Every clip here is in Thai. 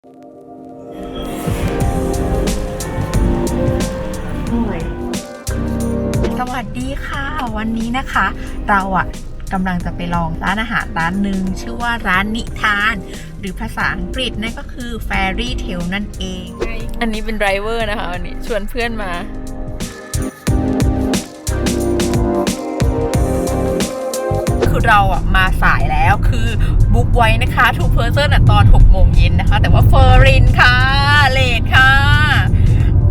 สวัสดีค่ะ วันนี้นะคะ เราอะกำลังจะไปลองร้านอาหารร้านหนึ่งชื่อว่าร้านนิทาน หรือภาษาอังกฤษนั่นก็คือ Fairy Tale นั่นเอง อันนี้เป็นไดรเวอร์นะคะวันนี้ชวนเพื่อนมาคือเราอะมาสายแล้วคือ บุ๊กไว้นะคะทูเพอร์เซอร์ตอน6โมงเย็นนะคะ แต่ว่าเฟอร์รินค่ะ เลทค่ะ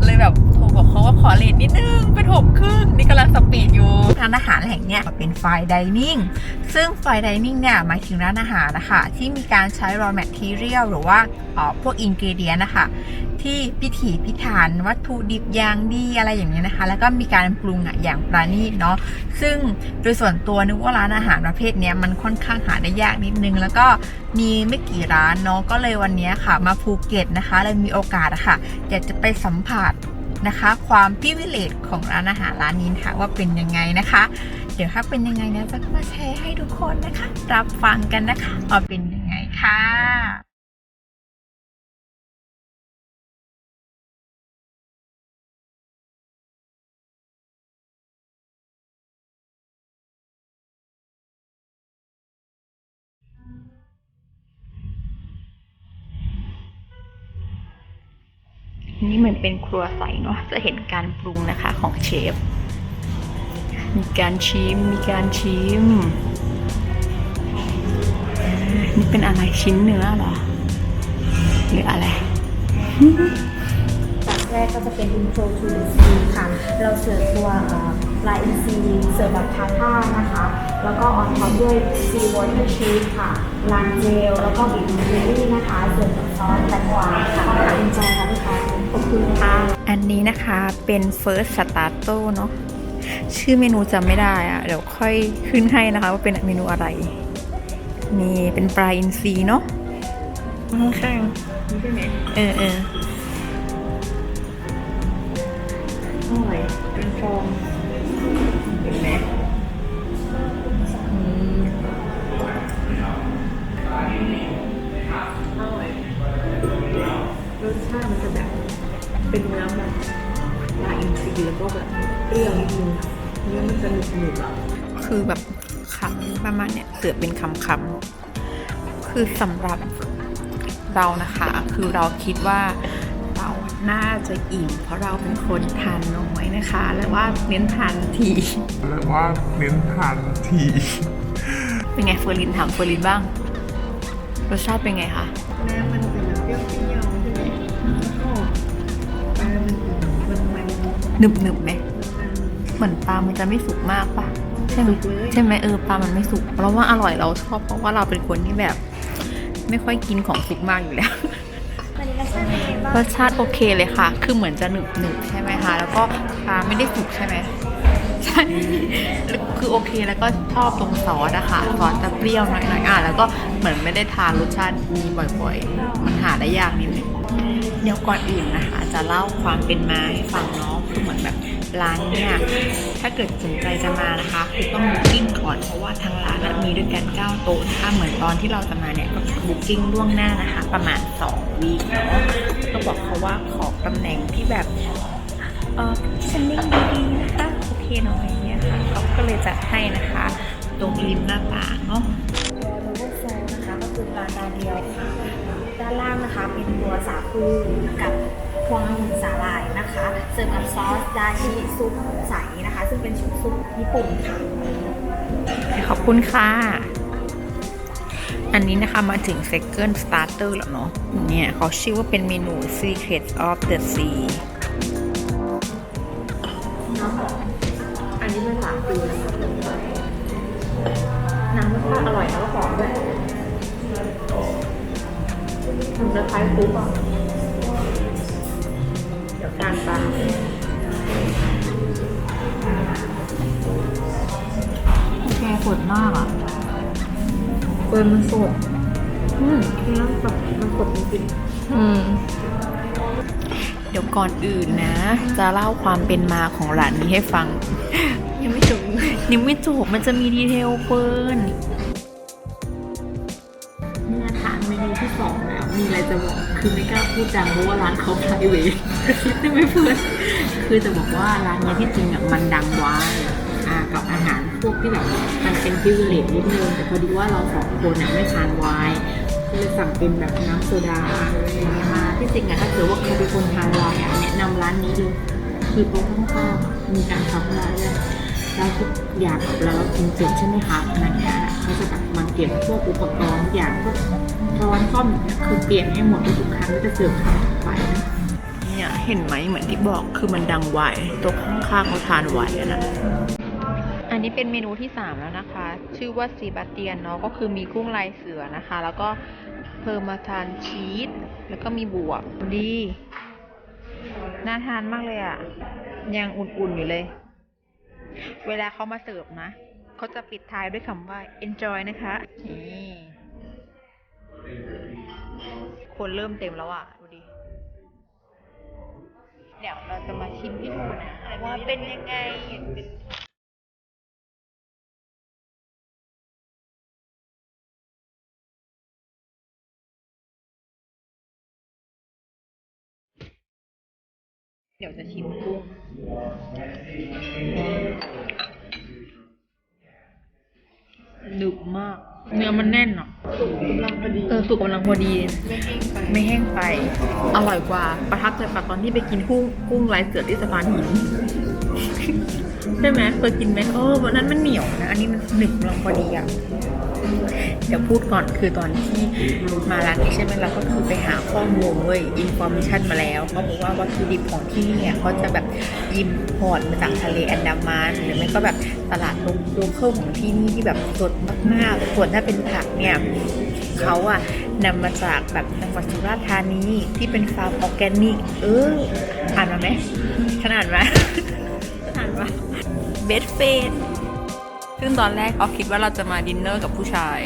เลยแบบ บอกเขาว่าขอเลทนิดนึง เป็นหกครึ่งนี่กำลังสปีดอยู่ร้านอาหารแห่งเนี้ยเป็นไฟดิเนิ่งซึ่งไฟดิเนิ่งเนี่ยหมายถึงร้านอาหารนะคะที่มีการใช้ raw material หรือว่าเอ่อพวกอินเกเดียนะคะที่พิถีพิถันวัตถุดิบอย่างดีอะไรอย่างเงี้ยนะคะ แล้วก็มีการปรุงอะอย่างประณีตเนาะซึ่งโดยส่วนตัวนึกว่าร้านอาหารประเภทเนี้ยมันค่อนข้างหาได้ยากนิดนึง แล้วก็มีไม่กี่ร้านเนาะก็เลยวันนี้ค่ะ มาภูเก็ตนะคะเลยมีโอกาสะค่ะอยากจะไปสัมผัส นะคะ ความพิเวเลตของร้านอาหารร้านนี้นะคะว่าเป็นยังไงนะคะ เดี๋ยวถ้าเป็นยังไงเนี่ยจะมาแชร์ให้ทุกคนนะคะ รับฟังกันนะคะว่าเป็นยังไงค่ะ นี่เหมือนเป็นครัวใสเนาะจะเห็นการปรุงนะคะของเชฟ มีการชิม มีการชิม นี่เป็นอะไรชิ้นเนื้อเหรอ หรืออะไรจากแรกก็จะเป็น intro to the sea ค่ะ เราเสิร์ฟตัวลาอินทรีเสิร์ฟแบบทาท่านะคะ แล้วก็ออนท็อปด้วย sea water cheese ค่ะลันเจล แล้วก็บีบเบอร์รี่นะคะ เสิร์ฟกับซอสแตงกวาค่ะอ็นจอยค่ะลูกค้า คุณค่ะ อันนี้นะคะเป็น first starter เนาะชื่อเมนูจำไม่ได้อะเดี๋ยวค่อยขึ้นให้นะคะว่าเป็นเมนูอะไร นี่เป็นปลาอินทรีเนาะข้างๆนี่ใช่ไหมเออเอออร่อยเป็นฟอง คือแบบคำประมาณเนี้ยเสือเป็นคำคำๆคือสำหรับเรานะคะ คือเราคิดว่าเราน่าจะอิ่มเพราะเราเป็นคนทานน้อยนะคะ และว่าเน้นทานทีเรียกว่าเน้นทานทีเป็นไงเฟอร์ลินถามเฟอร์ลินบ้างรสชาติเป็นไงคะน้ำมันเป็นแบบเปรี้ยวเปรี้ยวใช่ไหมแล้วก็ปลามันมันมันหนึบหนึบๆไหม เหมือนปลามันจะไม่สุกมากปะใช่ไหมใช่ไหมเออปลามันไม่สุกเราว่าอร่อยเราชอบเพราะว่าเราเป็นคนที่แบบ ไม่ค่อยกินของสุกมากอยู่แล้ววันนี้รสชาติเป็นไงบ้างรสชาติโอเคเลยค่ะ คือเหมือนจะหนึบหนึบๆใช่ไหมคะ แล้วก็ปลาไม่ได้สุกใช่ไหมใช่แล้วคือโอเคแล้วก็ชอบตรงซอสอะค่ะ ซอสจะเปรี้ยวหน่อยๆอะ แล้วก็เหมือนไม่ได้ทานรสชาตินี้บ่อยๆ มันหาได้ยากนิดนึงเดี๋ยวก่อนอื่นนะคะ จะเล่าความเป็นมาให้ฟังเนาะ คือเหมือนแบบ ร้านเนี่ยถ้าเกิดสนใจจะมานะคะคือต้องบุ๊กิ้งก่อนเพราะว่าทางร้านมีด้วยกัน9โต๊ะนะคะเหมือนตอนที่เราจะมาเนี่ยก็บุ๊กิ้งล่วงหน้านะคะ ประมาณ2วีคเนาะก็บอกเขาว่าขอตำแหน่งที่แบบเออชันนิ่งดีๆนะคะโอเคหน่อยเนี่ยค่ะเขาก็เลยจัดให้นะคะ ตรงริมหน้าต่างเนาะตัวโรโบโฟนะคะก็คือปลาตาเดียวค่ะด้านล่างนะคะเป็นตัวสาคูกับ พวงองุ่นสาหร่ายนะคะ เสิร์ฟกับซอสดาชิซุปใสนะคะ ซึ่งเป็นชุดซุปญี่ปุ่นค่ะ ขอบคุณค่ะ อันนี้นะคะมาถึง second starter แล้วเนาะเนี่ยเขาชื่อว่าเป็นเมนู Secrets of the Sea อันนี้มันหลายปีแล้วค่ะน้ำรสชาติอร่อยแล้วก็หอมด้วยมันจะคล้ายคุกอะ เดี๋ยวทานปลาแกสดมากอะเปินมันสด อืมแล้วแบบมันสดจริงอืม เดี๋ยวก่อนอื่นนะ จะเล่าความเป็นมาของร้านนี้ให้ฟัง ยังไม่จบยังไม่จบมันจะมีดีเทลเกินเมื่อทาน จะบอกคือไม่กล้าพูดดังเพราะว่าร้านเขาไพรเวทคิดไหมเพื่อนคือจะบอกว่าร้านเนี้ยที่จริงอะมันดังว้อ่ากับอาหารพวกที่แบบมันเป็นพิเวเลตนิดนึงแต่พอดีว่าเราสองคนอะไม่ทานไวน์ก็เลยสั่งเป็นแบบน้ำโซดามาที่จริงอะถ้าเกิดว่าใครเป็นคนทานไวน์อะแนะนำร้านนี้เลยคือโต๊ะข้างๆมีการซัพพลายด้วยแล้วทุกอย่างแบบเรากินเสร็จใช่ไหมคะนักงานอะ เขาจะแบบมาเก็บพวกอุปกรณ์อย่างพวกช้อนซ่อมอย่างเงี้ยคือเปลี่ยนให้หมดทุกครั้งแล้วจะเสิร์ฟครั้งต่อไปนะเนี่ยเห็นไหมเหมือนที่บอกคือมันดังไวตัวข้างๆเขาทานไวนะอันนี้เป็นเมนูที่ 3 แล้วนะคะ ชื่อว่าซีบาเตียนเนาะก็คือมีกุ้งลายเสือนะคะ แล้วก็เพอร์มาทานชีสแล้วก็มีบวบดีน่าทานมากเลยอะ่ะยังอุ่นๆอยู่เลย เวลาเขามาเสิร์ฟนะ เขาจะปิดท้ายด้วยคำว่า enjoy นะคะนี่คนเริ่มเต็มแล้วอะ ดูดิ เดี๋ยวเราจะมาชิมให้ดูนะว่าเป็นยังไงเป็นเดี๋ยวจะชิมกุ้ง หนึบ มาก เนื้อมันแน่นอะเออสุกกำลังพอดีไม่แห้งไป อร่อยกว่า ประทับใจกว่าตอนที่ไปกินกุ้งกุ้งลายเสือที่สะพานหินใช่ไหมเคยกินไหมเออวันนั้นมันเหนียวนะ อันนี้มันหนึบกำลังพอดีอะ เดี๋ยวพูดก่อนคือตอนที่มาร้านนี้ใช่ไหมเราก็คือไปหาข้อมูลเว้ยอินฟอร์เมชันมาแล้วเขาบอกว่าวัตถุดิบของที่นี่เนี่ยเขาจะแบบอิมพอร์ตมาจากทะเลอันดามันหรือไม่ก็แบบตลาดโลเคอลของที่นี่ที่แบบสดมากๆส่วนถ้าเป็นผักเนี่ยเขาอะนำมาจากแบบจังหวัดสุราษฎร์ธานีที่เป็นฟาร์มออร์แกนิก เอออ่านมาไหมขนาดไหมอ่านมาเบสเฟน ซึ่งตอนแรกออฟคิดว่าเราจะมาดินเนอร์กับผู้ชาย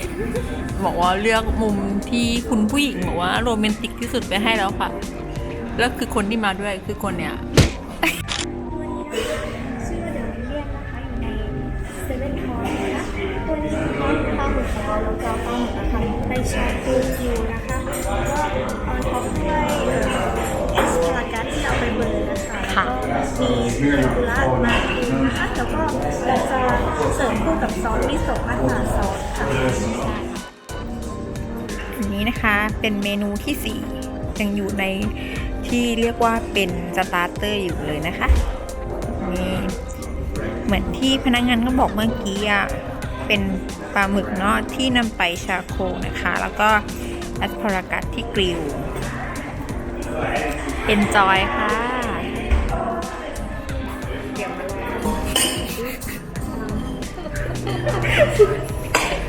บอกว่าเลือกมุมที่คุณผู้หญิงบอกว่าโรแมนติกที่สุดไปให้แล้วค่ะ แล้วคือคนที่มาด้วยคือคนเนี้ยชื่อว่าเดอะมิเลียนนะคะอยู่ในเซเว่นทอยนะคะตัวนี้นะคะปลาหมึกของเราเราจะเอาปลาหมึกนะคะไปชาคูคิวนะคะแล้วก็เอาท็อปด้วยเอสพารากัสที่เอาไปเบอร์นะคะแล้วก็มีเทมปุระมาคู นะคะ แล้วก็เราจะเสิร์ฟคู่กับซอสมิโซะมัทฉะซอสค่ะอันนี้นะคะเป็นเมนูที่ 4 ยังอยู่ในที่เรียกว่าเป็นสตาร์เตอร์อยู่เลยนะคะนี่เหมือนที่พนักงานก็บอกเมื่อกี้อะเป็นปลาหมึกเนาะที่นำไปชาโคนะคะ แล้วก็แอสพารากัสที่กริลเอนจอยค่ะ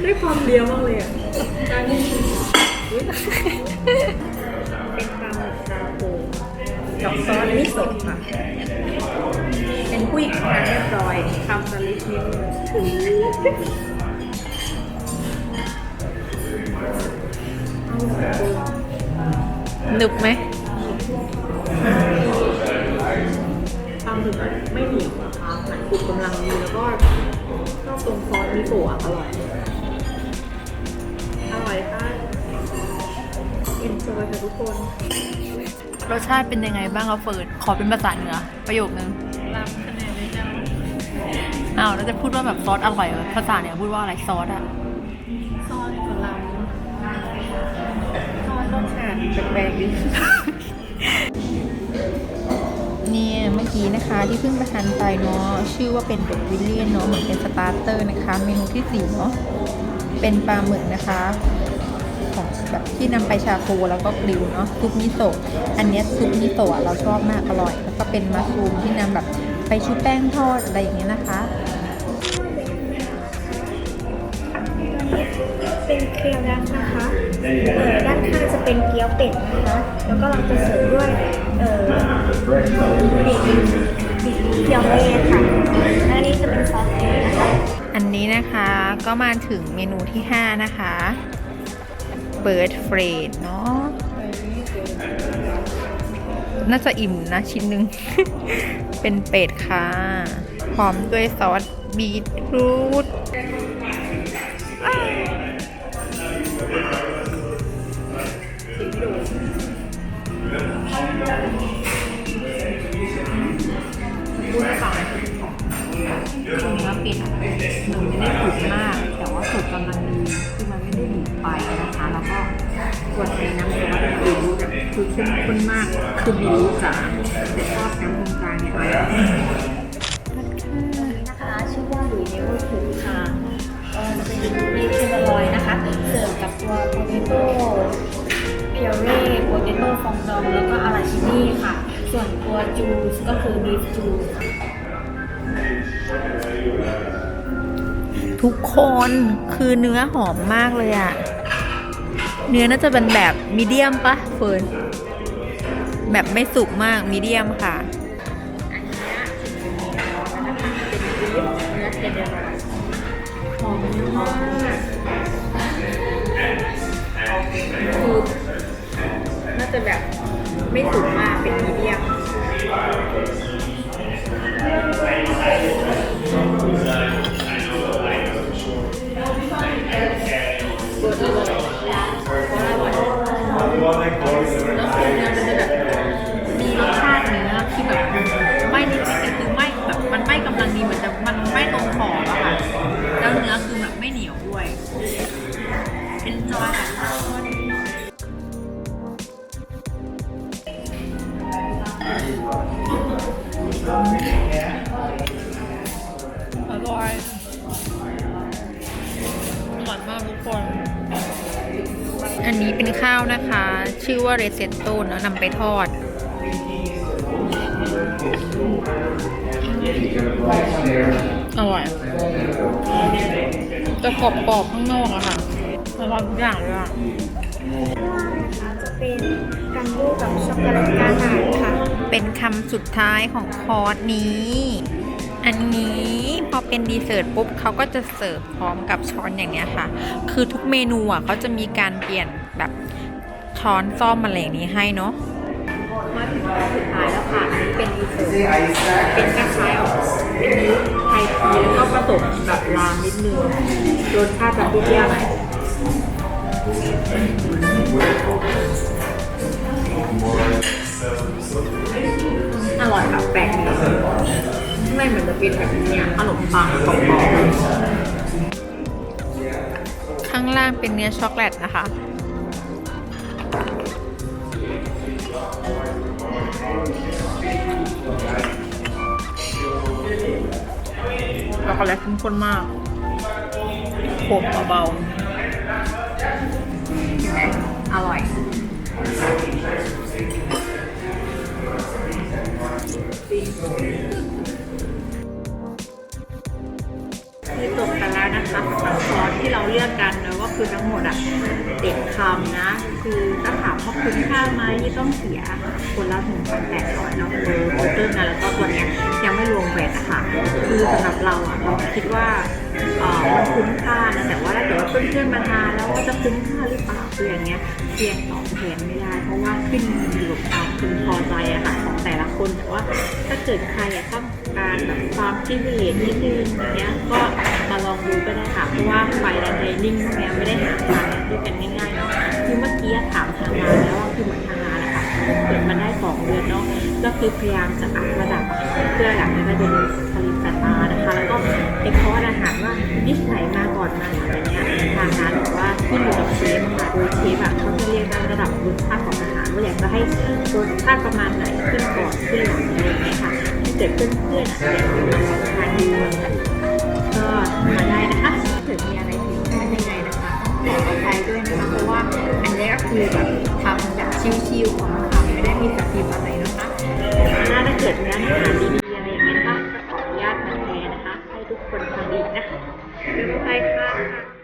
ได้ความเลียวมากเลยอะเป็นปลาหมึกซาโคกับซอสมิโซะค่ะ เป็นผู้หญิงทานเรียบร้อยทำสลิปนิดนึงหนึบไหมปลาหมึกอะไม่เหนียวนะคะมันกรุบกำลังดีแล้วก็ มิโซะอะอร่อย อร่อยค่ะเอ็นจอยค่ะทุกคน รสชาติเป็นยังไงบ้างคะเฟิร์นขอเป็นภาษาเหนือ ประโยคนึงรับคะแนนเลยจ้าอ้าวแล้วจะพูดว่าแบบซอสอร่อยเหรอภาษาเหนือพูดว่าอะไรซอสอะซอสกับลำซอสรสชาติแปลกๆดิ เนี่ยเมื่อกี้นะคะที่เพิ่งประทานไปเนาะชื่อว่าเป็นเดอะวิลเลียนเนาะเหมือนเป็นสตาร์เตอร์นะคะ เมนูที่สี่เนาะเป็นปลาหมึกนะคะของแบบที่นำไปชาโคแล้วก็กริลเนาะซุปมิโซะอันนี้ซุปมิโซะเราชอบมากอร่อย แล้วก็เป็นมัสรูมที่นำแบบไปชุบแป้งทอดอะไรอย่างเงี้ยนะคะเป็นเครียวดักนะคะด้านข้างจะเป็นเกี๊ยวเป็ดนะคะ แล้วก็เราจะเสิร์ฟด้วยเอ่อ ปีกปีกเกี๊ยวเล่ค่ะและอันนี้จะเป็นซอสเผ็ดนะคะอันนี้นะคะก็มาถึงเมนูที่ 5 นะคะเบิร์ดเฟรนเนาะน่าจะอิ่มนะชิ้นหนึ่ง เป็นเป็ดค่ะพร้อมด้วยซอสบีทรูทพู วนในน้ำซอสเนี่ยบีรูทอะคือเข้มข้นมากคือบีรูทจ๋าแต่ชอบน้ำตรงกลางเนี่ยอร่อยนะคะชื่อว่าหลุยเนเวอร์คุกค่ะเออเป็นมีเทนลอยนะคะเสิร์ฟกับตัวโพเตโต้เพียวเร่โพเตโต้ฟองดองแล้วก็อาราชินีค่ะ ส่วนตัวจูสก็คือบีฟจูสทุกคนคือเนื้อหอมมากเลยอะ เนื้อน่าจะเป็นแบบมีเดียมปะเฟิร์นแบบไม่สุกมากมีเดียมค่ะเนื้อเทนเดอร์หอมมากคือน่าจะแบบไม่สุกมากเป็น มือนจะมันไม่ตรงขอบอะค่ะแล้วเนื้อคือแบบไม่เหนียวด้วยเป็นจอยค่ะทุกคนอร่อยอร่อยมากทุกคน อันนี้เป็นข้าวนะคะ ชื่อว่าเรเซตโต้นะนำไปทอด อร่อยจะกรอบๆข้างนอกอะค่ะอร่อยทุกอย่างเลยอะนะจะเป็นกันบูกับช็อกโกแลตกาหารค่ะ เป็นคำสุดท้ายของคอร์สนี้ อันนี้พอเป็นดีเซอร์ตปุ๊บเขาก็จะเสิร์ฟพร้อมกับช้อนอย่างเนี้ยค่ะ คือทุกเมนูอะเขาจะมีการเปลี่ยนแบบช้อนซ่อมอะไรอย่างนี้ให้เนาะ มาถึงร้นสุดท้ายแล้วค่ะอันนี้เป็นดีเซเป็นคล้ายๆออกเป็นนี้ไทยทีแล้วก็ผสมแบบรามนิดนึงรสชาติจะเปรี้ยวอร่อยแบบแปลกดีไม่เหมือนจะเป็นแบบเนี้ยขนมปังกรอบๆข้างล่างเป็นเนื้อช็อกโกแลตนะคะ โกแลตเข้มข้นมากขมเบาๆเห็นไหมอร่อย คือจบกันแล้วนะคะสำหรับคอร์สที่เราเลือกกันเนอะก็คือทั้งหมดอะเด็ดคำนะ คือถ้าถามว่าคุ้มค่าไหมที่ต้องเสียคนละหนึ่งพันแปดร้อยเนาะเบอโอเตอร์นะแล้วก็ตัวเนี้ยยังไม่รวมแวนะคะคือสำหรับเราอะเราคิดว่าเอ่อมันคุ้มค่านะแต่ว่าถ้าเกิดว่าเพื่อนๆมาทานแล้วว่าจะคุ้มค่าหรือเปล่าคืออย่างเงี้ยเพียงตอบแทนไม่ได้ เพราะว่าขึ้นอยู่กับความพึงพอใจอะค่ะของแต่ละคนแต่ว่าถ้าเกิดใครอะต้องการแบบความพิเศษนิดนึงอย่างเงี้ยก็ ราะว่าไฟแลนด์ไดนิ่งพวกเนี้ยไม่ได้หาทานที่เป็นง่ายๆเนาะคือเมื่อกี้ถามทางร้านแล้วว่าคือเหมือนทางร้านอะค่ะเปิดมาได้สองเดือนเนาะก็คือพยายามจะอัพระดับเพื่ออยากให้มันเป็นผลิตสตาร์นะคะ แล้วก็เอกคอร์อาหารว่านิสัยมาก่อนมาหลังอะไรเงี้ยทางร้านบอกว่าขึ้นอยู่กับเชฟอะค่ะโดยเชฟอะเขาจะเรียกว่าระดับรสชาติของอาหารว่าอยากจะให้รสชาติประมาณไหนขึ้นก่อนขึ้นหลังอะไรเงี้ยค่ะถ้าเกิดเพื่อนๆอะอยากจะมาลองทานดูอะก็มาได้นะคะ ถ้าเกิดมีอะไรผิดพลาดยังไงนะคะต้องขออภัยด้วยนะคะเพราะว่าอันนี้ก็คือแบบทำแบบชิวๆของเราค่ะไม่ได้มีสคริปต์อะไรนะคะถ้าถ้าเกิดมีร้อาหารดีๆอะไรอย่างเงี้ยนะคะขออนุญาตมาแชร์นะคะ ให้ทุกคนฟังอีกนะคะไปค่ะ